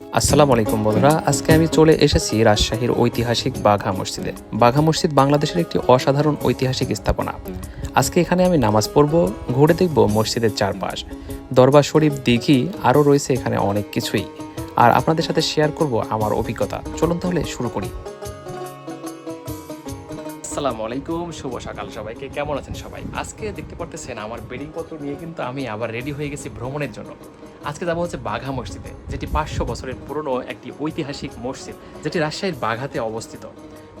আসসালামু আলাইকুম বন্ধুরা। আজকে আমি চলে এসেছি রাজশাহীর ঐতিহাসিক বাঘা মসজিদে। বাঘা মসজিদ বাংলাদেশের একটি অসাধারণ ঐতিহাসিক স্থাপনা। আজকে এখানে আমি নামাজ পড়ব, ঘুরে দেখব মসজিদের চারপাশ। দরবার শরীফ দিঘি আরও রয়েছে এখানে অনেক কিছুই। আর আপনাদের সাথে শেয়ার করব আমার অভিজ্ঞতা। চলুন তাহলে শুরু করি। আসসালামু আলাইকুম, শুভ সকাল সবাইকে। কেমন আছেন সবাই? আজকে দেখতে পারতেছেন আমার বেডিং পত্র নিয়ে কিন্তু আমি আবার রেডি হয়ে গেছি ভ্রমণের জন্য। আজকে যাব হচ্ছে বাঘা মসজিদে, যেটি পাঁচশো বছরের পুরনো একটি ঐতিহাসিক মসজিদ, যেটি রাজশাহীর বাঘাতে অবস্থিত।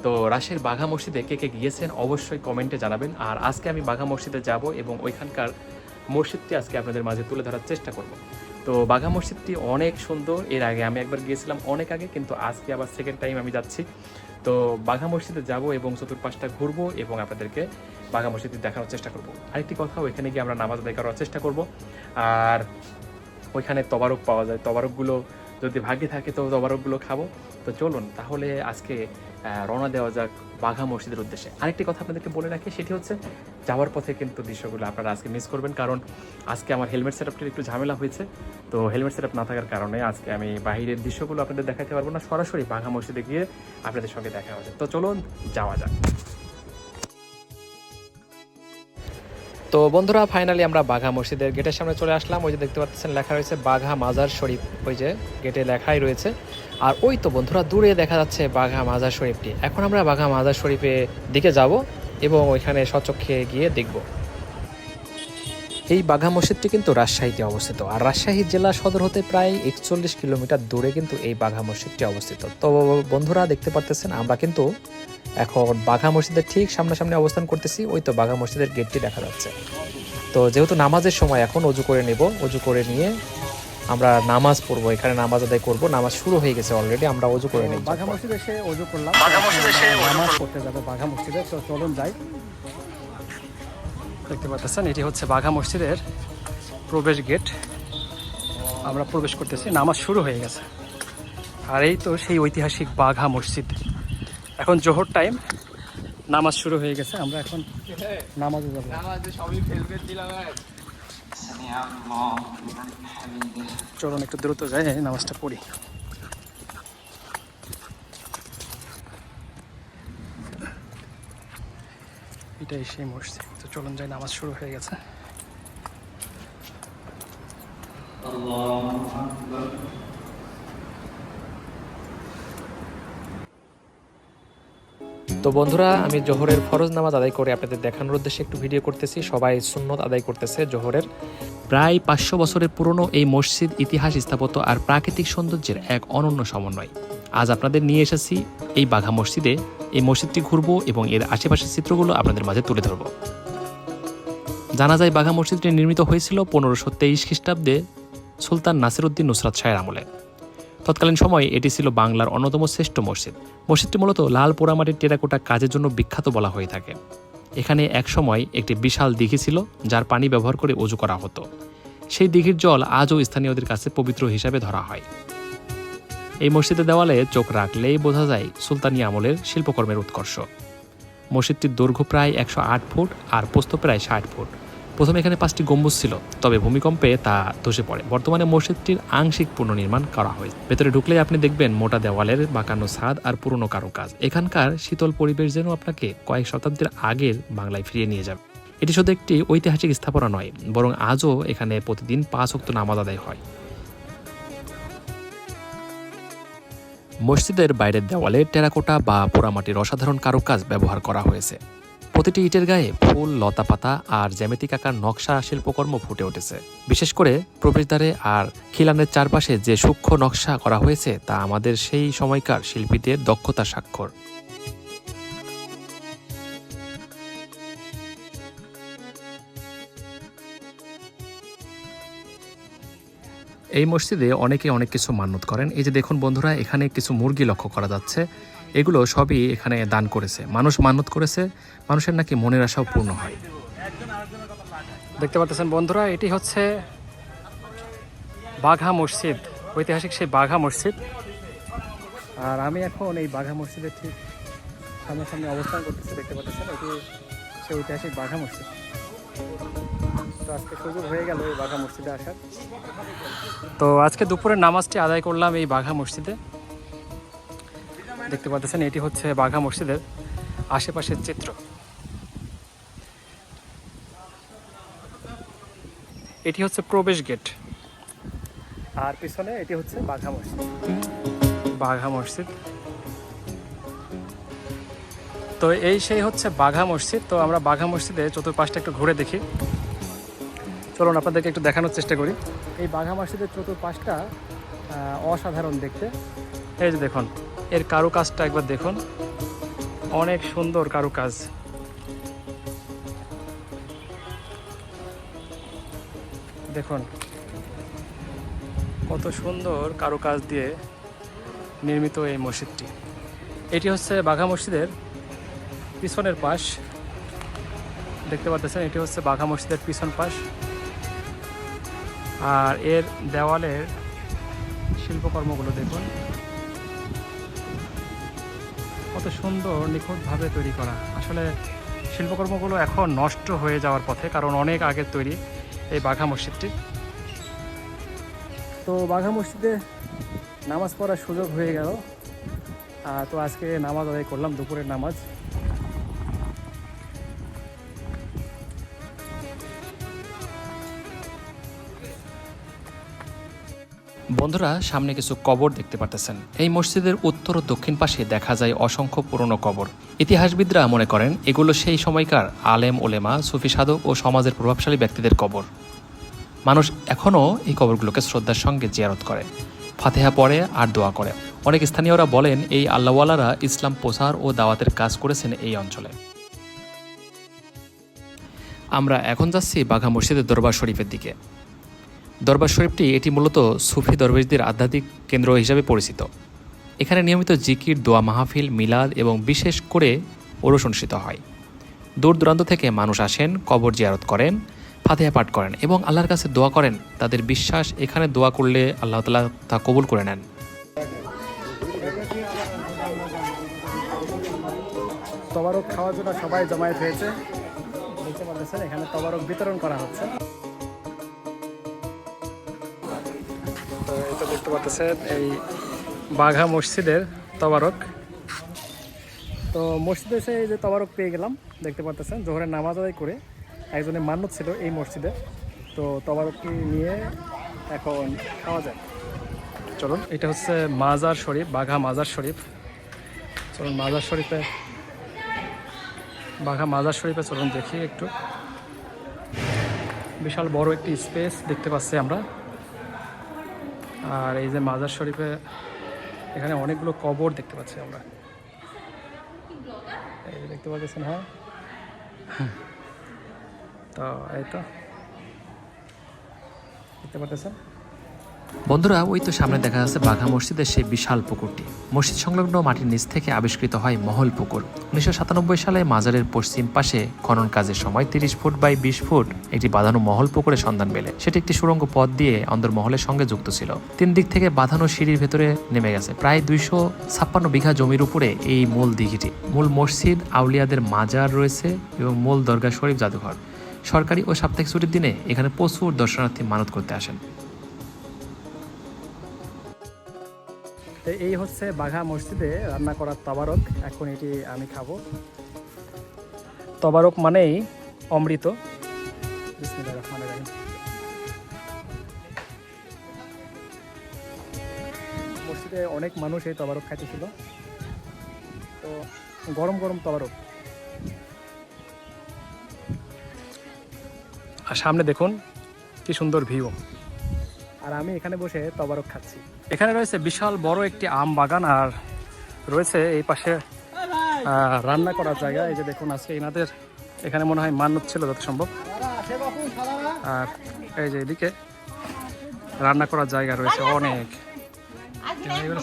তো রাজশাহীর বাঘা মসজিদে কে কে গিয়েছেন অবশ্যই কমেন্টে জানাবেন। আর আজকে আমি বাঘা মসজিদে যাব এবং ওইখানকার মসজিদটি আজকে আপনাদের মাঝে তুলে ধরার চেষ্টা করব। তো বাঘা মসজিদটি অনেক সুন্দর, এর আগে আমি একবার গিয়েছিলাম অনেক আগে, কিন্তু আজকে আবার সেকেন্ড টাইম আমি যাচ্ছি। তো বাঘা মসজিদে যাব এবং চতুর্পাশটা ঘুরবো এবং আপনাদেরকে বাঘা মসজিদে দেখানোর চেষ্টা করব। আরেকটি কথা ওইখানে গিয়ে আমরা নামাজ আদায় করার চেষ্টা করব। আর ওইখানে তবারক পাওয়া যায়। তবারকগুলো যদি ভাগ্যে থাকে তো তবারকগুলো খাব। তো চলুন, তাহলে আজকে রওনা দেওয়া যাক বাঘা মসজিদের উদ্দেশ্যে। আরেকটি কথা আপনাদেরকে বলে রাখি, সেটি হচ্ছে যাওয়ার পথে কিন্তু দৃশ্যগুলো আপনারা আজকে মিস করবেন। কারণ আজকে আমার হেলমেট সেটআপটির একটু ঝামেলা হয়েছে। তো হেলমেট সেটআপ না থাকার কারণে আজকে আমি বাইরের দৃশ্যগুলো আপনাদের দেখাতে পারব না। সরাসরি বাঘা মসজিদে গিয়ে আপনাদের সঙ্গে দেখা হবে। তো চলুন, যাওয়া যাক। তো বন্ধুরা ফাইনালি আমরা বাঘা মসজিদের গেটের সামনে চলে আসলাম। ওই যে দেখতে পাচ্ছেন, লেখা রয়েছে বাঘা মাজার শরীফ। ওই যে গেটে লেখাই রয়েছে। আর ওই তো বন্ধুরা, দূরে দেখা যাচ্ছে বাঘা মাজার শরীফটি। এখন আমরা বাঘা মাজার শরীফের দিকে যাব এবং ওইখানে সচক্ষে গিয়ে দেখব। এই বাঘা মসজিদটি কিন্তু রাজশাহীতে অবস্থিত। আর রাজশাহী জেলা সদর হতে প্রায় একচল্লিশ কিলোমিটার দূরে কিন্তু এই বাঘা মসজিদটি অবস্থিত। তো বন্ধুরা, দেখতে পারতেছেন, আমরা কিন্তু এখন বাঘা মসজিদের ঠিক সামনাসামনি অবস্থান করতেছি ওই তো বাঘা মসজিদের গেটটি দেখা যাচ্ছে। তো যেহেতু নামাজের সময় এখন অজু করে নেব অজু করে নিয়ে আমরা নামাজ পড়ব এখানে নামাজ আদায় করব নামাজ শুরু হয়ে গেছে অলরেডি আমরা অজু করে নেব বাঘা মসজিদে এসে অজু করলাম। নামাজ পড়তে যাবে বাঘা মসজিদে তো চলুন যাই। দেখতে পাচ্ছেন এটি হচ্ছে বাঘা মসজিদের প্রবেশ গেট আমরা প্রবেশ করতেছি নামাজ শুরু হয়ে গেছে। আর এই তো সেই ঐতিহাসিক বাঘা মসজিদ। এখন জোহর টাইম নামাজ শুরু হয়ে গেছে আমরা এখন নামাজে যাব। চলুন একটু দ্রুত যাই নামাজটা পড়ি। এটাই সেই মসজিদ। তো চলুন যাই নামাজ শুরু হয়ে গেছে। তো বন্ধুরা, আমি জোহরের ফরজ নামাজ আদায় করে আপনাদের দেখানোর উদ্দেশ্যে একটু ভিডিও করতেছি। সবাই সুন্নত আদায় করতেছে জোহরের। প্রায় পাঁচশো বছরের পুরনো এই মসজিদ ইতিহাস স্থাপত্য আর প্রাকৃতিক সৌন্দর্যের এক অনন্য সমন্বয়। আজ আপনাদের নিয়ে এসেছি এই বাঘা মসজিদে। এই মসজিদটি ঘুরবো এবং এর আশেপাশের চিত্রগুলো আপনাদের মাঝে তুলে ধরব। জানা যায়, বাঘা মসজিদটি নির্মিত হয়েছিল পনেরোশো তেইশ খ্রিস্টাব্দে সুলতান নাসিরউদ্দিন নুসরাত শাহের আমলে। তৎকালীন সময়ে এটি ছিল বাংলার অন্যতম শ্রেষ্ঠ মসজিদ। মসজিদটি মূলত লাল পোড়ামাটির টেরাকোটা কাজের জন্য বিখ্যাত বলা হয়ে থাকে। এখানে একসময় একটি বিশাল দিঘি ছিল, যার পানি ব্যবহার করে অজু করা হতো। সেই দিঘির জল আজও স্থানীয়দের কাছে পবিত্র হিসাবে ধরা হয়। এই মসজিদের দেওয়ালে চোখ রাখলেই বোঝা যায় সুলতানি আমলের শিল্পকর্মের উৎকর্ষ। মসজিদটির দৈর্ঘ্য প্রায় একশো আট ফুট আর প্রস্থ প্রায় ষাট ফুট। প্রথমে এখানে পাঁচটি গম্বুজ ছিল, তবে ভূমিকম্পে তা ধসে পড়ে। বর্তমানে মসজিদটির আংশিক পুনর্নির্মাণ করা হয়েছে। ভেতরে ঢুকলেই আপনি দেখবেন মোটা দেওয়ালের বাঁকানো ছাদ আর পুরনো কারুকাজ। এখানকার শীতল পরিবেশ যেন আপনাকে কয়েক শতাব্দীর আগের বাংলায় ফিরিয়ে নিয়ে যাবে। এটি শুধু একটি ঐতিহাসিক স্থাপনা নয়, বরং আজও এখানে প্রতিদিন পাঁচ অক্ত নামাজ আদায় হয়। মসজিদের বাইরের দেওয়ালে টেরাকোটা বা পোড়ামাটির অসাধারণ কারুকাজ ব্যবহার করা হয়েছে। প্রতিটি ইটের গায়ে ফুল লতাপাতা আর জ্যামিতিক আকার নকশা শিল্পকর্ম ফুটে উঠেছে। বিশেষ করে প্রবেশদ্বারে আর খিলানের চারপাশে যে সূক্ষ্ম নকশা করা হয়েছে, তা আমাদের সেই সময়কার শিল্পীদের দক্ষতা স্বাক্ষর। এই মসজিদে অনেকে অনেক কিছু মান্যত করেন। এই যে দেখুন বন্ধুরা, এখানে কিছু মুরগি লক্ষ্য করা যাচ্ছে। এগুলো সবই এখানে দান করেছে। মানুষ মানত করেছে, মানুষের নাকি মনের আশাও পূর্ণ হয়। দেখতে পাচ্ছেন বন্ধুরা, এটি হচ্ছে বাঘা মসজিদ, ঐতিহাসিক সেই বাঘা মসজিদ। আর আমি এখন এই বাঘা মসজিদের ঠিক সামনাসামনি অবস্থান করতেছি, দেখতে পাচ্ছেন, এটি সেই ঐতিহাসিক বাঘা মসজিদ। তো আজকে সুযোগ হয়ে গেল এই বাঘা মসজিদে আসার। তো আজকে দুপুরের নামাজটি আদায় করলাম এই বাঘা মসজিদে। দেখতে পাচ্ছেন, এটি হচ্ছে বাঘা মসজিদের আশেপাশের চিত্র। এটি হচ্ছে প্রবেশ গেট। আর পিছনে এটি হচ্ছে বাঘা মসজিদ। বাঘা মসজিদ। তো এই সেই হচ্ছে বাঘা মসজিদ। তো আমরা বাঘা মসজিদে চতুর্পাশটা একটু ঘুরে দেখি। চলুন আপনাদেরকে একটু দেখানোর চেষ্টা করি। এই বাঘা মসজিদের চতুর্পাশটা অসাধারণ দেখতে। এই যে দেখুন এর কারুকাজটা একবার দেখুন। অনেক সুন্দর কারুকাজ। দেখুন, কত সুন্দর কারুকাজ দিয়ে নির্মিত এই মসজিদটি। এটি হচ্ছে বাঘা মসজিদের পিছনের পাশ। দেখতে পাচ্ছেন, এটি হচ্ছে বাঘা মসজিদের পিছন পাশ। আর এর দেওয়ালের শিল্পকর্মগুলো দেখুন। কত সুন্দর নিখুঁতভাবে তৈরি করা। আসলে শিল্পকর্মগুলো এখন নষ্ট হয়ে যাওয়ার পথে, কারণ অনেক আগে তৈরি এই বাঘা মসজিদটি। তো বাঘা মসজিদে নামাজ পড়ার সুযোগ হয়ে গেল। তো আজকে নামাজ আদায় করলাম, দুপুরের নামাজ। বন্ধুরা, সামনে কিছু কবর দেখতে পারতেছেন। এই মসজিদের উত্তর ও দক্ষিণ পাশে দেখা যায় অসংখ্য পুরনো কবর। ইতিহাসবিদরা মনে করেন, এগুলো সেই সময়কার আলেম ওলেমা সুফি সাধক ও সমাজের প্রভাবশালী ব্যক্তিদের কবর। মানুষ এখনও এই কবরগুলোকে শ্রদ্ধার সঙ্গে জিয়ারত করে, ফাতেহা পড়ে আর দোয়া করে। অনেক স্থানীয়রা বলেন, এই আল্লাহওয়ালারা ইসলাম প্রচার ও দাওয়াতের কাজ করেছেন এই অঞ্চলে। আমরা এখন যাচ্ছি বাঘা মসজিদের দরবার শরীফের দিকে। দরবার শরীফটি এটি মূলত সুফি দরবেশদের আধ্যাত্মিক কেন্দ্র হিসাবে পরিচিত। এখানে নিয়মিত জিকির, দোয়া মাহফিল, মিলাদ এবং বিশেষ করে ওরস অনুষ্ঠিত হয়। দূর দূরান্ত থেকে মানুষ আসেন, কবর জিয়ারত করেন, ফাতেহা পাঠ করেন এবং আল্লাহর কাছে দোয়া করেন। তাদের বিশ্বাস, এখানে দোয়া করলে আল্লাহ তালা তা কবুল করে নেন। তবারক খাওয়ার জন্য সবাই জমায়েত হয়েছে। এখানে তবারক বিতরণ করা হচ্ছে। তো তো দেখতে পাচ্ছেন, এই বাঘা মসজিদের তবারক। তো মসজিদে এসে এই যে তবারক পেয়ে গেলাম, দেখতে পাচ্ছেন, জোহরের নামাজ আদায় করে একজনের মান্যত ছিল এই মসজিদে। তো তবারকটি নিয়ে এখন খাওয়া যায়। চলুন, এটা হচ্ছে মাজার শরীফ, বাঘা মাজার শরীফ। চলুন, মাজার শরীফে, বাঘা মাজার শরীফে চলুন দেখি একটু। বিশাল বড় একটি স্পেস দেখতে পাচ্ছি আমরা। আর এই যে মাজার শরীফে এখানে অনেকগুলো কবর দেখতে পাচ্ছি আমরা। এই দেখতে পাচ্ছেন হ্যাঁ। তো, এই তো। দেখতে পাচ্ছেন? বন্ধুরা, ওই তো সামনে দেখা যাচ্ছে বাঘা মসজিদের সেই বিশাল পুকুরটি। মসজিদ সংলগ্ন মাটির নিচ থেকে আবিষ্কৃত হয় মহল পুকুর। উনিশশো সাতানব্বই সালে মাজারের পশ্চিম পাশে খনন কাজের সময় তিরিশ ফুট বাই বিশ ফুট একটি বাঁধানো মহল পুকুরের সন্ধান মেলে। সেটি একটি সুড়ঙ্গ পথ দিয়ে অন্দরমহলের সঙ্গে যুক্ত ছিল। তিন দিক থেকে বাঁধানো সিঁড়ির ভেতরে নেমে গেছে। প্রায় দুইশো ছাপ্পান্ন বিঘা জমির উপরে এই মূল দিঘিটি। মূল মসজিদ, আউলিয়াদের মাজার রয়েছে এবং মূল দরগা শরীফ জাদুঘর। সরকারি ও সাপ্তাহিক ছুটির দিনে এখানে প্রচুর দর্শনার্থী মানত করতে আসেন। তো এই হচ্ছে বাঘা মসজিদে রান্না করা তবারক। এখন এটি আমি খাব। তবারক মানেই অমৃত। মসজিদে অনেক মানুষ এই তবারক খাইতেছিল। তো গরম গরম তবারক। আর সামনে দেখুন, কি সুন্দর ভিউ। আর আমি এখানে বসে তবারক খাচ্ছি। এখানে রয়েছে বিশাল বড় একটি আম বাগান আর রয়েছে এই পাশে রান্না করার জায়গা। এই যে দেখুন, আজকে এনাদের এখানে মনে হয় মান্যত ছিল যত সম্ভব আর এই যে এদিকে রান্না করার জায়গা রয়েছে অনেক।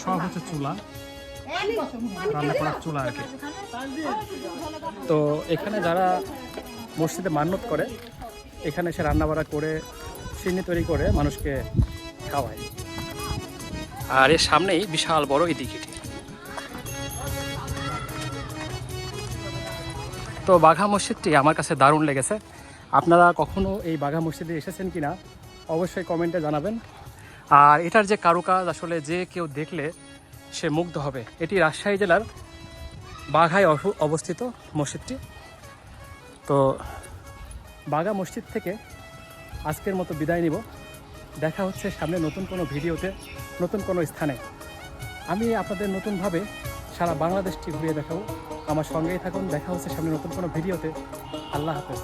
সব হচ্ছে চুলা। রান্না করার চুলা আর কি। তো এখানে যারা মসজিদে মান্যত করে, এখানে এসে রান্না বাড়া করে, সিন্নি তৈরি করে মানুষকে খাওয়ায় আর এর সামনেই বিশাল বড় এই তো বাঘা মসজিদটি আমার কাছে দারুণ লেগেছে। আপনারা কখনো এই বাঘা মসজিদে এসেছেন কি না অবশ্যই কমেন্টে জানাবেন। আর এটার যে কারুকাজ, আসলে যে কেউ দেখলে সে মুগ্ধ হবে। এটি রাজশাহী জেলার বাঘায় অব- অবস্থিত মসজিদটি। তো বাঘা মসজিদ থেকে আজকের মতো বিদায় নিব। দেখা হচ্ছে সামনে নতুন কোনো ভিডিওতে, নতুন কোনো স্থানে। আমি আপনাদের নতুনভাবে সারা বাংলাদেশটি ঘুরিয়ে দেখাবো। আমার সঙ্গেই থাকুন। দেখা হচ্ছে সামনে নতুন কোনো ভিডিওতে। আল্লাহ হাফেজ।